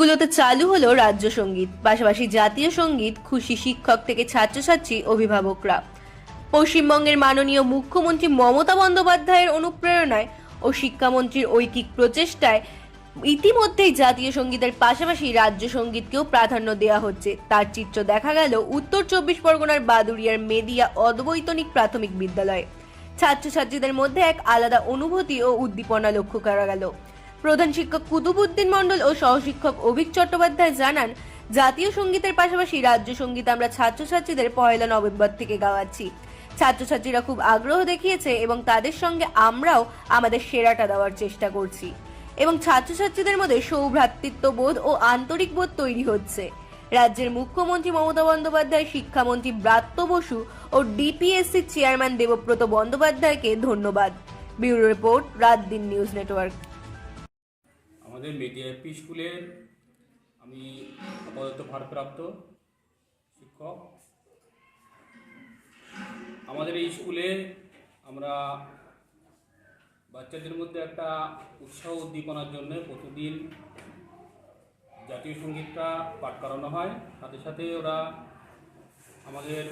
গুলোতে চালু হলো রাজ্য সংগীত, পাশাপাশি জাতীয় সংগীত, খুশি শিক্ষক থেকে ছাত্রছাত্রী, অভিভাবকরা। পশ্চিমবঙ্গের মাননীয় মুখ্যমন্ত্রী মমতা বন্দ্যোপাধ্যায়ের অনুপ্রেরণায় ও শিক্ষামন্ত্রীর ঐকিক প্রচেষ্টায় ইতিমধ্যেই জাতীয় সঙ্গীতের পাশাপাশি রাজ্য সঙ্গীতকেও প্রাধান্য দেওয়া হচ্ছে। তার চিত্র দেখা গেল উত্তর চব্বিশ পরগনার বাদুড়িয়ার মেদিয়া অদ্বৈতনিক প্রাথমিক বিদ্যালয়ে। ছাত্রছাত্রীদের মধ্যে এক আলাদা অনুভূতি ও উদ্দীপনা লক্ষ্য করা গেল। প্রধান শিক্ষক কুতুবুদ্দিন মণ্ডল ও সহশিক্ষক অভিক চট্টোপাধ্যায় জানান, জাতীয় সঙ্গীতের পাশাপাশি রাজ্য সংগীত আমরা ছাত্রছাত্রীদের পয়লা নভেম্বর থেকে গাওয়াচ্ছি। ছাত্রছাত্রীরা খুব আগ্রহ দেখিয়েছে এবং তাদের সঙ্গে আমরাও আমাদের সেরাটা দেওয়ার চেষ্টা করছি। এবং ছাত্রছাত্রীদের মধ্যে সৌভ্রাতৃত্ববোধ ও আন্তরিক বোধ তৈরি হচ্ছে। রাজ্যের মুখ্যমন্ত্রী মমতা বন্দ্যোপাধ্যায়, শিক্ষামন্ত্রী ব্রাত্য বসু ও ডিপিএসসি চেয়ারম্যান দেবব্রত বন্দ্যোপাধ্যায়কে ধন্যবাদ। Bureau report, Raat Din news network. আমাদের মিডিয়া এপি স্কুলের আমি আপাতত ভারপ্রাপ্ত শিক্ষক। আমাদের এই স্কুলে আমরা বাচ্চাদের মধ্যে একটা উৎসাহ উদ্দীপনার জন্য প্রতিদিন জাতীয় সঙ্গীতটা পাঠ করানো হয়। সাথে সাথে ওরা আমাদের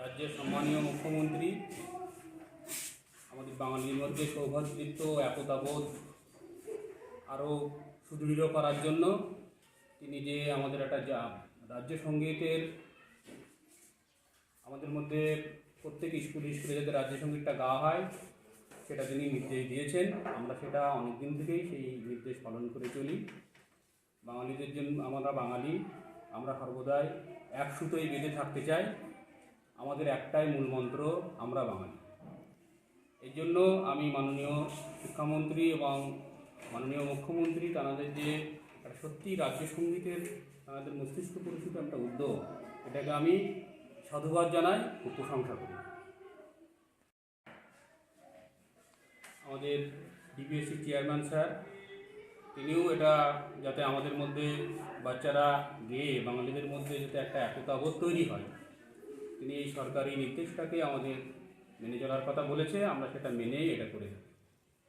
রাজ্যের সম্মানীয় মুখ্যমন্ত্রী, আমাদের বাঙালির মধ্যে সৌভাতৃত্ব একতাবোধ আরও সুদৃঢ় করার জন্য তিনি যে আমাদের একটা যা- রাজ্য সঙ্গীতের আমাদের মধ্যে প্রত্যেক স্কুল স্কুলে যাতে রাজ্য সঙ্গীতটা গাওয়া হয়, সেটা তিনি নির্দেশ দিয়েছেন। আমরা সেটা অনেক দিন থেকেই সেই নির্দেশ পালন করে চলি। বাঙালিদের জন্য, আমরা বাঙালি, আমরা সর্বদাই এক সুতোয় বেঁধে থাকতে চাই। আমাদের একটাই মূল মন্ত্র, আমরা বাঙালি। এই জন্য আমি মাননীয় শিক্ষামন্ত্রী এবং মাননীয় মুখ্যমন্ত্রী তাদের যে একটা সত্যি রাজ্য সঙ্গীতের, তাদের মস্তিষ্ক পরিচিত একটা উদ্যোগ, এটাকে আমি সাধুবাদ জানাই ও প্রশংসা করি। আমাদের ডিপিএসসি চেয়ারম্যান স্যার, তিনিও এটা যাতে আমাদের মধ্যে বাচ্চারা গেয়ে, বাঙালিদের মধ্যে যাতে একটা একতাবোধ তৈরি হয়। তিনি এই সরকারি নির্দেশটাকে আমাদের মেনে চলার কথা বলেছে, আমরা সেটা মেনেই এটা করে থাকি